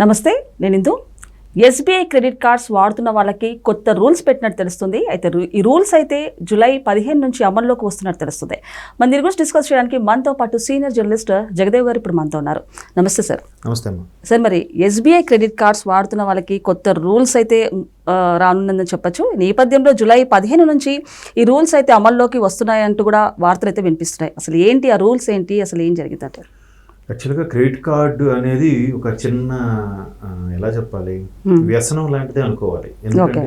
నమస్తే నేను ఇందు. SBI credit cards వాడుతున్న వాళ్ళకి కొత్త రూల్స్ పెట్టినట్టు తెలుస్తుంది. అయితే రు- ఈ రూల్స్ అయితే జూలై పదిహేను నుంచి అమల్లోకి వస్తున్నట్టు తెలుస్తుంది. మన దీని గురించి డిస్కస్ చేయడానికి మనతో పాటు సీనియర్ జర్నలిస్ట్ జగదేవ్ గారు ఇప్పుడు మనతో ఉన్నారు. నమస్తే సార్. నమస్తే సార్ మరి ఎస్బీఐ క్రెడిట్ కార్డ్స్ వాడుతున్న వాళ్ళకి కొత్త రూల్స్ అయితే రానుందని చెప్పొచ్చు. నేపథ్యంలో జూలై పదిహేను నుంచి ఈ రూల్స్ అయితే అమల్లోకి వస్తున్నాయంటూ కూడా వార్తలు అయితే వినిపిస్తున్నాయి. అసలు ఏంటి ఆ రూల్స్ ఏంటి? అసలు ఏం జరిగిందంటారు? యాక్చువల్గా క్రెడిట్ కార్డు అనేది ఒక చిన్న ఎలా చెప్పాలి? వ్యసనం లాంటిదే అనుకోవాలి. ఎందుకంటే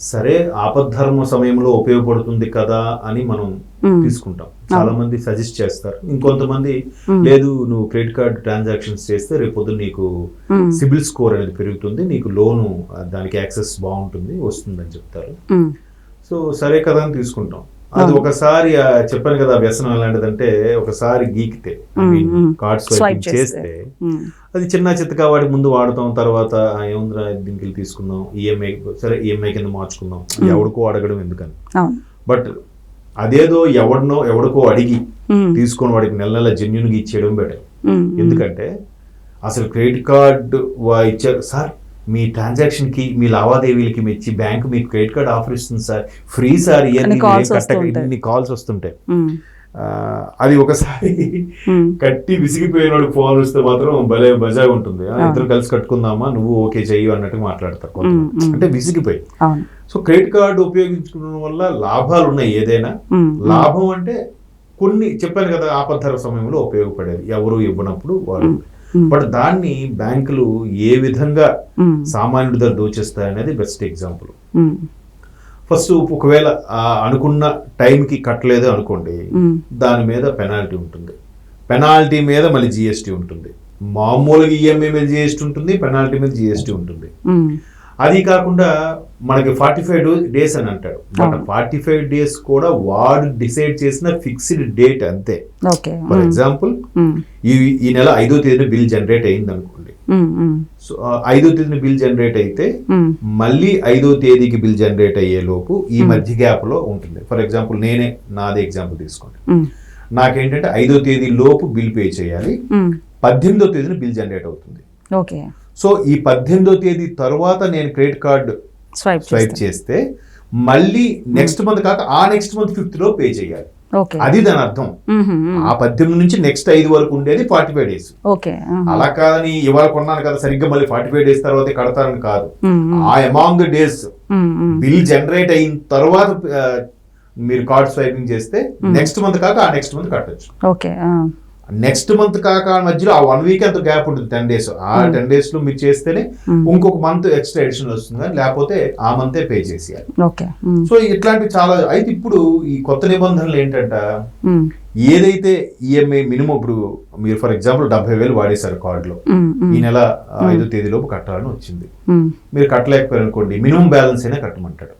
సరే ఆపద్ధర్మ సమయంలో ఉపయోగపడుతుంది కదా అని మనం మ్మ్. తీసుకుంటాం. చాలా మంది సజెస్ట్ చేస్తారు. ఇంకొంతమంది లేదు నువ్వు క్రెడిట్ కార్డ్ ట్రాన్సాక్షన్స్ చేస్తే రేపు పొద్దున్న నీకు. సిబిల్ స్కోర్ అనేది పెరుగుతుంది నీకు లోను దానికి యాక్సెస్ బాగుంటుంది వస్తుందని చెప్తారు. సో సరే కదా అని తీసుకుంటాం. అది ఒకసారి చెప్పాను కదా వ్యసనం ఎలాంటిదంటే ఒకసారి గీకితే. కార్డ్ స్వైపింగ్ చేస్తే. అది చిన్న చిత్తగా వాడి ముందు వాడతాం తర్వాత ఏముందిరా దీనికి తీసుకుందాం ఈఎంఐ సరే ఈఎంఐ కింద మార్చుకుందాం ఎవడికో అడగడం ఎందుకని బట్ అదేదో ఎవడినో ఎవడికో అడిగి. తీసుకొని వాడికి నెల నెల జెన్యున్గా ఇచ్చేయడం బెటర్. ఎందుకంటే అసలు క్రెడిట్ కార్డు ఇచ్చారు సార్ మీ ట్రాన్సాక్షన్కి మీ లావాదేవీలకి మెచ్చి బ్యాంక్ మీకు క్రెడిట్ కార్డ్ ఆఫర్ ఇస్తుంది సార్. Free sir. ఇన్ని కాల్స్ వస్తుంటాయి. అది ఒకసారి. కట్టి విసిగిపోయినోడు ఫోన్ వస్తే మాత్రం భలే మజా ఉంటుంది. ఇద్దరు కలిసి కట్టుకుందామా? నువ్వు ఓకే చెయ్యి అన్నట్టు మాట్లాడతారు. అంటే విసిగిపోయి సో క్రెడిట్ కార్డు ఉపయోగించుకోవడం వల్ల లాభాలు ఉన్నాయి ఏదైనా. లాభం అంటే కొన్ని చెప్పాను కదా ఆపద్ధర సమయంలో ఉపయోగపడేది. ఎవరు ఇవ్వనప్పుడు వాళ్ళు. బట్ దాన్ని బ్యాంకులు ఏ విధంగా మ్మ్. సామాన్యుడి దగ్గర దోచేస్తాయనేది బెస్ట్ ఎగ్జాంపుల్ మ్మ్. ఫస్ట్ ఒకవేళ అనుకున్న టైంకి కట్టలేదు అనుకోండి. దాని మీద పెనాల్టీ ఉంటుంది పెనాల్టీ మీద మళ్ళీ జిఎస్టీ ఉంటుంది మామూలుగా ఈఎంఐ మీద జిఎస్టీ ఉంటుంది పెనాల్టీ మీద జిఎస్టీ ఉంటుంది. అది కాకుండా మనకి ఫార్టీ ఫైవ్ డేస్ అని అంటాడు. ఫార్టీ ఫైవ్ డేస్ కూడా వాడు డిసైడ్ చేసిన ఫిక్స్డ్ డేట్ అంతే ఫర్ ఎగ్జాంపుల్. ఈ ఈ నెల ఐదో తేదీన బిల్ జనరేట్ అయింది అనుకోండి. సో ఐదో తేదీన బిల్ జనరేట్ అయితే. మళ్ళీ ఐదో తేదీకి బిల్ జనరేట్ అయ్యే లోపు ఈ మధ్య గ్యాప్లో ఉంటుంది ఫర్ ఎగ్జాంపుల్ నేనే నాదే ఎగ్జాంపుల్ తీసుకోండి. నాకేంటంటే ఐదో తేదీ లోపు బిల్ పే చేయాలి. పద్దెనిమిదో తేదీన బిల్ జనరేట్ అవుతుంది ఓకే సో ఈ పద్దెనిమిదో తేదీ తర్వాత నేను క్రెడిట్ కార్డ్ స్వైప్ స్వైప్ చేస్తే మళ్ళీ నెక్స్ట్ మంత్ కాక ఆ నెక్స్ట్ మంత్ ఫిఫ్త్లో పే చేయాలి అది దాని అర్థం. ఆ పద్దెనిమిది నుంచి నెక్స్ట్ ఐదు వరకు ఉండేది ఫార్టీ ఫైవ్ డేస్. అలా కాదని ఇవాళ కొన్నాను కదా సరిగ్గా మళ్ళీ ఫార్టీ ఫైవ్ డేస్ తర్వాత కడతారని కాదు. ఆ among the days. Bill generate అయిన తర్వాత మీరు కార్డ్ స్వైపింగ్ చేస్తే నెక్స్ట్ మంత్ కాక ఆ నెక్స్ట్ మంత్ కట్టొచ్చు ఓకే. నెక్స్ట్ మంత్ కాక మధ్యలో ఆ వన్ వీక్ అంత గ్యాప్ ఉంటుంది టెన్ డేస్ ఆ టెన్ డేస్లో మీరు చేస్తేనే Hmm. ఇంకొక మంత్ ఎక్స్ట్రా ఎడిషన్ వస్తుంది లేకపోతే ఆ మంతే పే చేసేయాలి. సో ఇట్లాంటివి చాలా అయితే ఇప్పుడు ఈ కొత్త నిబంధనలు ఏంటంట. ఏదైతే ఈఎంఐ మినిమం ఇప్పుడు మీరు ఫర్ ఎగ్జాంపుల్ డెబ్బై వేలు వాడేశారు కార్డులో. ఈ నెల ఐదో తేదీలోపు కట్టాలని వచ్చింది. మీరు కట్టలేకపోయారు అనుకోండి మినిమం బ్యాలెన్స్ అయినా కట్టమంటాడు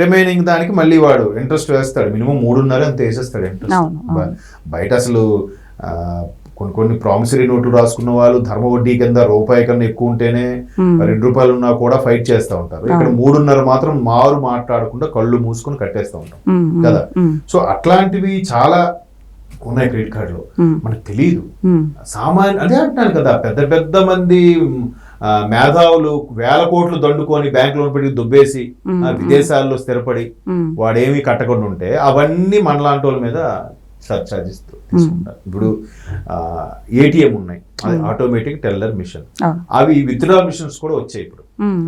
రిమైనింగ్ దానికి మళ్ళీ వాడు ఇంట్రెస్ట్ వేస్తాడు మినిమం మూడున్నర అంత వేసేస్తాడు ఇంట్రెస్ట్. బయట అసలు కొన్ని కొన్ని ప్రామిసరీ నోట్లు రాసుకున్న వాళ్ళు ధర్మ వడ్డీ కింద రూపాయి కన్నా ఎక్కువ ఉంటేనే. రెండు రూపాయలు ఉన్నా కూడా ఫైట్ చేస్తూ ఉంటారు ఇక్కడ మూడున్నర మాత్రం మారు మాట్లాడకుండా కళ్ళు మూసుకొని కట్టేస్తూ ఉంటాం. కదా. సో అట్లాంటివి చాలా ఉన్నాయి క్రెడిట్ కార్డులో. మనకు తెలియదు. సామాన్య అదే అంటున్నాను కదా పెద్ద పెద్ద మంది మేధావులు వేల కోట్లు దండుకొని బ్యాంక్ లోన్ పెట్టి దుబ్బేసి విదేశాల్లో స్థిరపడి. వాడేమీ కట్టకుండా ఉంటే అవన్నీ మనలాంటి వాళ్ళ మీద సర్చార్జెస్ తీసుకుంటారు. ఇప్పుడు ఏటీఎం ఉన్నాయి. అది ఆటోమేటిక్ టెల్లర్ మిషన్ అవి విత్డ్రా మిషన్స్ కూడా వచ్చాయి ఇప్పుడు.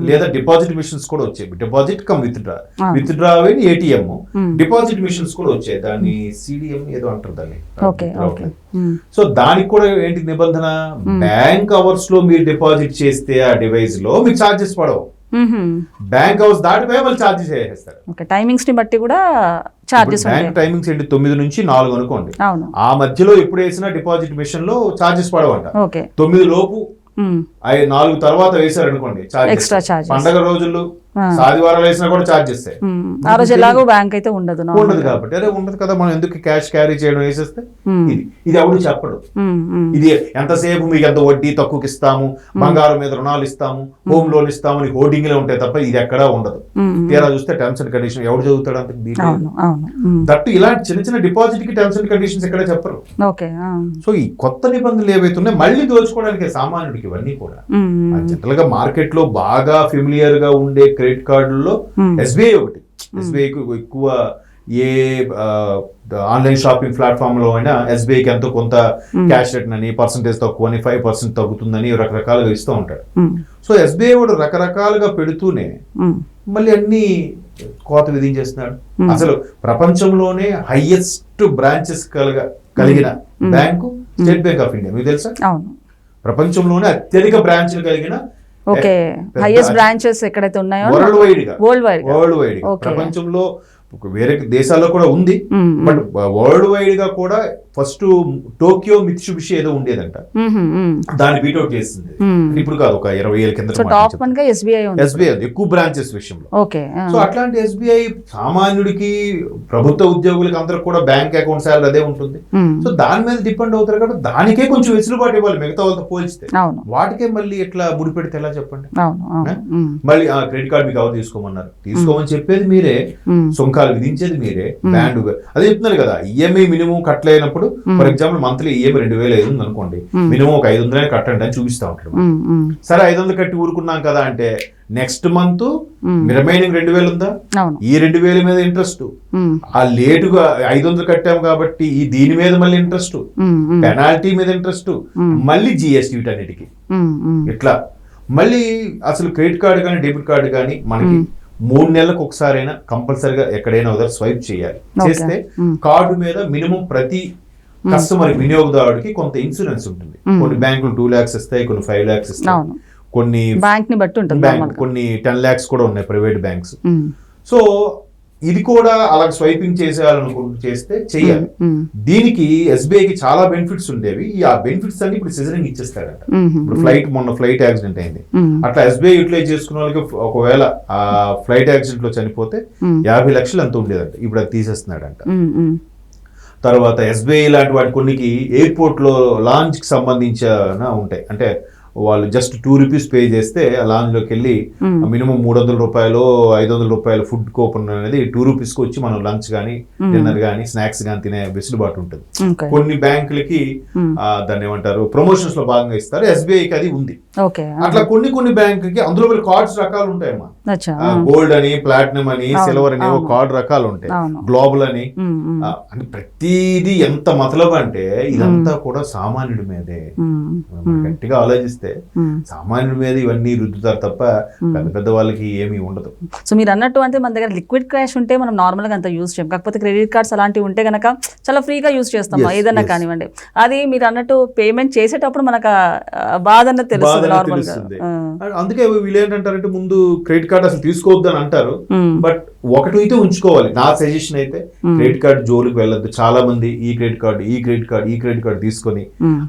లేదా డిపాజిట్ మిషన్స్ కూడా వచ్చాయి. Deposit come withdraw. Withdraw ATM Hmm. Deposit machines కూడా వచ్చాయి. దాన్ని సిడిఎం ఏదో అంటారు దాన్ని. సో దానికి కూడా ఏంటి నిబంధన? బ్యాంక్ అవర్స్లో మీరు డిపాజిట్ చేస్తే ఆ డివైస్లో మీకు చార్జెస్ పడవు. బ్యాంక్ అవర్స్ దాటిపోయి వాళ్ళు చార్జెస్ చేసేస్తారు. ఓకే టైమింగ్స్ని బట్టి కూడా ఉంటాయి. బ్యాంక్ టైమింగ్స్ ఏంటి? తొమ్మిది నుంచి నాలుగు అనుకోండి. అవును. ఆ మధ్యలో ఎప్పుడు వేసినా డిపాజిట్ మిషన్లో చార్జెస్ పడవంట. ఓకే. తొమ్మిది లోపు నాలుగు తర్వాత వేశారు అనుకోండి Extra charges. పండగ రోజుల్లో ఆ. ఆదివారాలు వేసినా కూడా ఛార్జ్ చేస్తాయి ఉమ్. ఆ రోజు ఎలాగో బ్యాంక్ అయితే ఉండదు. కాబట్టి అరే ఉండదు కదా మనం ఎందుకు క్యాష్ క్యారీ చేయడం వేసేస్తే. ఇది ఇది ఎవడు చెప్పడు. ఇది ఎంతసేపు మీకు ఎంత వడ్డీ తక్కువకి ఇస్తాము బంగారం మీద రుణాలు ఇస్తాము హోమ్ లోన్ ఇస్తాము నీకు హోర్డింగ్లే ఉంటాయి తప్ప ఇది ఎక్కడా ఉండదు. తీరా చూస్తే టర్మ్స్ అండ్ కండిషన్ ఎవడు చదువుతాడు అంత. దట్టు ఇలాంటి చిన్న చిన్న డిపాజిట్కి టర్మ్స్ అండ్ కండిషన్స్ ఎక్కడ చెప్పరు. సో ఈ కొత్త నిబంధనలు ఏవైతే ఉన్నాయో మళ్ళీ దోచుకోవడానికి సామాన్యుడికి ఇవన్నీ కూడా. జనరల్గా మార్కెట్లో బాగా ఫెమిలియర్గా ఉండే క్రెడిట్ కార్డుల్లో Hmm. ఎస్బీఐ ఒకటి. ఎస్బీఐ ఎక్కువ ఏ ఆన్లైన్ షాపింగ్ ప్లాట్ఫామ్లో అయినా ఎస్బీఐకి ఎంతో కొంత క్యాష్ రేట్ అని పర్సంటేజ్ తక్కువ అని ఫైవ్ పర్సెంట్ తగ్గుతుందని రకరకాలుగా ఇస్తూ ఉంటాడు. ఉమ్, సో ఎస్బీఐ కూడా రకరకాలుగా పెడుతూనే. మళ్ళీ అన్ని కోత విధించేస్తున్నాడు. అసలు ప్రపంచంలోనే హైయెస్ట్ బ్రాంచెస్ కలగ కలిగిన bank State Bank of India. మీకు తెలుసా? ప్రపంచంలోనే అత్యధిక బ్రాంచ్లు కలిగిన ఓకే. హైయెస్ట్ బ్రాంచెస్ ఎక్కడైతే ఉన్నాయో world wide world wide world. ప్రపంచంలో వేరే దేశాల్లో కూడా ఉంది బట్ వరల్డ్ వైడ్గా కూడా ఫస్ట్ టోక్యో మిత్సుబిషి ఏదో ఉండేదంట. దాన్ని బీట్అవుట్ చేసింది. ఇప్పుడు కాదు ఒక ఇరవై ఏళ్ళ కింద సో టాప్ వన్గా ఎస్బీఐ ఎక్కువ బ్రాంచెస్ విషయంలో. సో అట్లాంటి ఎస్బీఐ సామాన్యుడికి ప్రభుత్వ ఉద్యోగులకి అందరికి కూడా బ్యాంక్ అకౌంట్ సాలరీ అదే ఉంటుంది. సో దాని మీద డిపెండ్ అవుతారు కాబట్టి దానికే కొంచెం వెసులుబాటు ఇవ్వాలి మిగతా వాళ్ళతో పోల్చితే. వాటికే మళ్ళీ ఎట్లా ముడిపెడితే ఎలా చెప్పండి? మళ్ళీ ఆ క్రెడిట్ కార్డ్ మీకు ఎవరు తీసుకోమన్నారు. తీసుకోమని చెప్పేది మీరే. ఉమ్, సుంకాలు విధించేది మీరే బ్యాండ్ అదే చెప్తున్నారు కదా ఈఎంఐ మినిమం కట్టలేనప్పుడు ఫర్ ఎగ్జాంపుల్ మంత్లీ ఈఎంఐ రెండు వేలు ఐదు అనుకోండి మినిమం ఒక ఐదు వందలే కట్టండి అని చూపిస్తా ఉమ్, సరే ఐదు వందలు కట్టి ఊరుకున్నాం కదా అంటే నెక్స్ట్ మంత్. రిమైనింగ్ రెండు వేలు ఉందా ఈ రెండు వేల మీద ఇంట్రెస్ట్. ఆ లేటుగా ఐదు వందలు కట్టాం కాబట్టి ఈ దీని మీద మళ్ళీ ఇంట్రెస్ట్. పెనాల్టీ మీద ఇంట్రెస్ట్. మళ్ళీ జిఎస్టీ వీటన్నిటికి. ఇట్లా మళ్ళీ అసలు క్రెడిట్ కార్డు కానీ డెబిట్ కార్డు కానీ మనకి మూడు నెలలకు ఒకసారైనా కంపల్సరిగా ఎక్కడైనా స్వైప్ చేయాలి. చేస్తే. కార్డు మీద మినిమం ప్రతి కస్టమర్ వినియోగదారుడికి కొంత ఇన్సూరెన్స్ ఉంటుంది. కొన్ని బ్యాంకులు టూ ల్యాక్స్ ఇస్తాయి కొన్ని ఫైవ్ ల్యాక్స్ ఇస్తాయి కొన్ని బ్యాంక్ని బట్టి ఉంటుంది. కొన్ని టెన్ ల్యాక్స్ కూడా ఉన్నాయి ప్రైవేట్ బ్యాంక్స్ సో ఇది కూడా అలా స్వైపింగ్ చేసేయాలనుకుంటూ చేస్తే చెయ్యాలి. దీనికి ఎస్బీఐకి చాలా బెనిఫిట్స్ ఉండేవి. ఆ బెనిఫిట్స్ అన్ని ఇప్పుడు సిజరింగ్ ఇచ్చేస్తాడంట ఇప్పుడు ఫ్లైట్ మొన్న ఫ్లైట్ యాక్సిడెంట్ అయింది. అట్లా ఎస్బీఐ యూటిలైజ్ చేసుకున్న వాళ్ళకి ఒకవేళ ఆ ఫ్లైట్ యాక్సిడెంట్లో చనిపోతే యాభై లక్షలు అంత ఉండేదంట. ఇప్పుడు అది తీసేస్తున్నాడంట. తర్వాత ఎస్బీఐ లాంటి వాటి కొన్నికి ఎయిర్పోర్ట్లో లాంచ్కి సంబంధించిన ఉంటాయి. అంటే వాళ్ళు జస్ట్ టూ రూపీస్ పే చేస్తే ఆ లాంజ్లోకి వెళ్ళి Hmm. మినిమం మూడు వందల రూపాయలు ఐదు వందల రూపాయలు ఫుడ్ కూపన్ అనేది టూ రూపీస్కి వచ్చి మనం లంచ్ కానీ డిన్నర్ కానీ స్నాక్స్ కానీ తినే వెసులుబాటు ఉంటుంది. కొన్ని బ్యాంకులకి Hmm. దాన్ని ఏమంటారు ప్రమోషన్స్లో భాగంగా ఇస్తారు ఎస్బీఐకి అది ఉంది. అట్లా కొన్ని కొన్ని బ్యాంకుకి అందులో కార్డ్స్ రకాలు ఉంటాయమ్మా. గోల్డ్ అని ప్లాటినం అని సిల్వర్ అని. కార్డ్ రకాలు ఉంటాయి. గ్లోబల్ అని. అంటే ప్రతిదీ ఎంత మతలబు అంటే ఇదంతా కూడా సామాన్యుడి మీదే. గట్టిగా ఆలోచిస్తే ఉమ్. సామాన్యుడి మీద ఇవన్నీ రుద్దుతారు తప్ప పెద్ద పెద్ద వాళ్ళకి ఏమీ ఉండదు. సో మీరు అన్నట్టు అంటే మన దగ్గర లిక్విడ్ క్యాష్ ఉంటే మనం నార్మల్గా అంత యూజ్ చేయం. కాకపోతే క్రెడిట్ కార్డ్స్ అలాంటివి ఉంటే కనుక చాలా ఫ్రీగా యూజ్ చేస్తాం. ఏదన్నా. కానివ్వండి. అది మీరు అన్నట్టు పేమెంట్ చేసేటప్పుడు మనకు బాధ అన్నది తెలుస్తుంది నార్మల్గా. అందుకే వీళ్ళు ఏంటంటారంటే ముందు క్రెడిట్ కార్డ్ అసలు తీసుకోవద్దు అని అంటారు. బట్ ఒకటి అయితే ఉంచుకోవాలి. నా సజెషన్ అయితే క్రెడిట్ కార్డ్ జోలికి వెళ్ళొద్దు. చాలా మంది ఈ క్రెడిట్ కార్డు ఈ క్రెడిట్ కార్డు ఈ క్రెడిట్ కార్డు తీసుకొని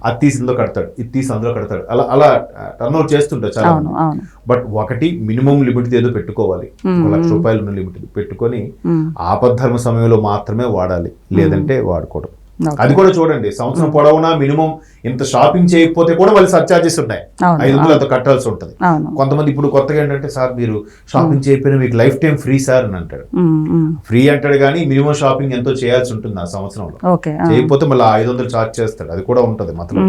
అది తీసి ఇందులో కడతాడు. ఇది తీసి అందులో కడతాడు. అలా అలా టర్న్ అవుట్ చేస్తుంటారు చాలా బట్ ఒకటి మినిమం లిమిట్ ఏదో పెట్టుకోవాలి. ఒక లక్ష రూపాయలు ఉన్న లిమిట్ పెట్టుకొని ఆపద్ధర్మ సమయంలో మాత్రమే వాడాలి. లేదంటే వాడుకోవడం. అది కూడా చూడండి. సంవత్సరం పొడవునా మినిమం ఇంత షాపింగ్ చేయకపోతే కూడా మళ్ళీ సర్చార్జెస్ అవును, ఐదు వందలు అంత కట్టాల్సి ఉంటుంది. కొంతమంది ఇప్పుడు కొత్తగా ఏంటంటే సార్ మీరు షాపింగ్ చేయకపోయినా మీకు లైఫ్ టైం ఫ్రీ సార్ అని అంటాడు. ఉమ్, ఫ్రీ అంటాడు కానీ మినిమం షాపింగ్ ఎంతో చేయాల్సి ఉంటుంది ఆ సంవత్సరంలో. చేయకపోతే మళ్ళీ ఐదు వందలు చార్జ్ చేస్తాడు. అది కూడా ఉంటుంది మాత్రం.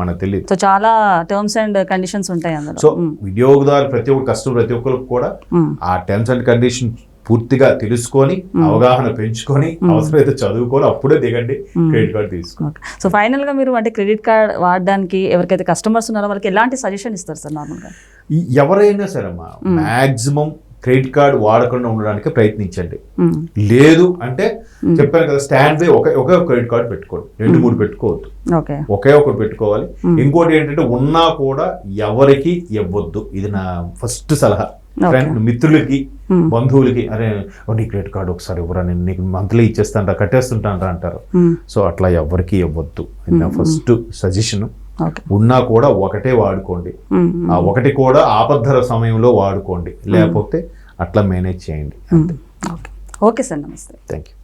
మనకు తెలియదు సో చాలా టర్మ్స్ అండ్ కండిషన్స్ ఉంటాయి అందులో. సో వినియోగదారు ప్రతి ఒక్క కస్టమర్ ప్రతి ఒక్కరికి కూడా ఆ టర్మ్స్ అండ్ కండిషన్ పూర్తిగా తెలుసుకొని అవగాహన పెంచుకొని అవసరమైతే చదువుకొని అప్పుడే దిగండి క్రెడిట్ కార్డ్ తీసుకోండి. సో ఫైనల్గా మీరు అంటే క్రెడిట్ కార్డ్ వాడడానికి ఎవరికైతే కస్టమర్స్ ఉన్నారో వాళ్ళకి ఎలాంటి సజెషన్ ఇస్తారు సార్ నార్మల్గా ఈ ఎవరైనా సరే అమ్మా మాక్సిమం క్రెడిట్ కార్డ్ వాడకుండా ఉండడానికి ప్రయత్నించండి. లేదు అంటే చెప్పాను కదా స్టాండ్ బై ఒకే ఒకే క్రెడిట్ కార్డ్ పెట్టుకోండి. రెండు మూడు పెట్టుకోవద్దు. ఒకే ఒకటి పెట్టుకోవాలి. ఇంకోటి ఏంటంటే ఉన్నా కూడా ఎవరికి ఇవ్వద్దు. ఇది నా ఫస్ట్ సలహా. ఫ్రెండ్ మిత్రులకి Hmm. బంధువులకి అరే నీ క్రెడిట్ కార్డు ఒకసారి ఇవ్వరా నేను నీకు మంత్లీ ఇచ్చేస్తాను కట్టేస్తుంటాను అంటారు. ఉమ్, సో అట్లా ఎవరికి ఇవ్వద్దు. నా ఫస్ట్ సజెషన్ ఓకే ఉన్నా కూడా ఒకటే వాడుకోండి. ఆ ఒకటి కూడా ఆపద్ధర సమయంలో వాడుకోండి. లేకపోతే అట్లా మేనేజ్ చేయండి. ఓకే సార్ నమస్తే థ్యాంక్ యూ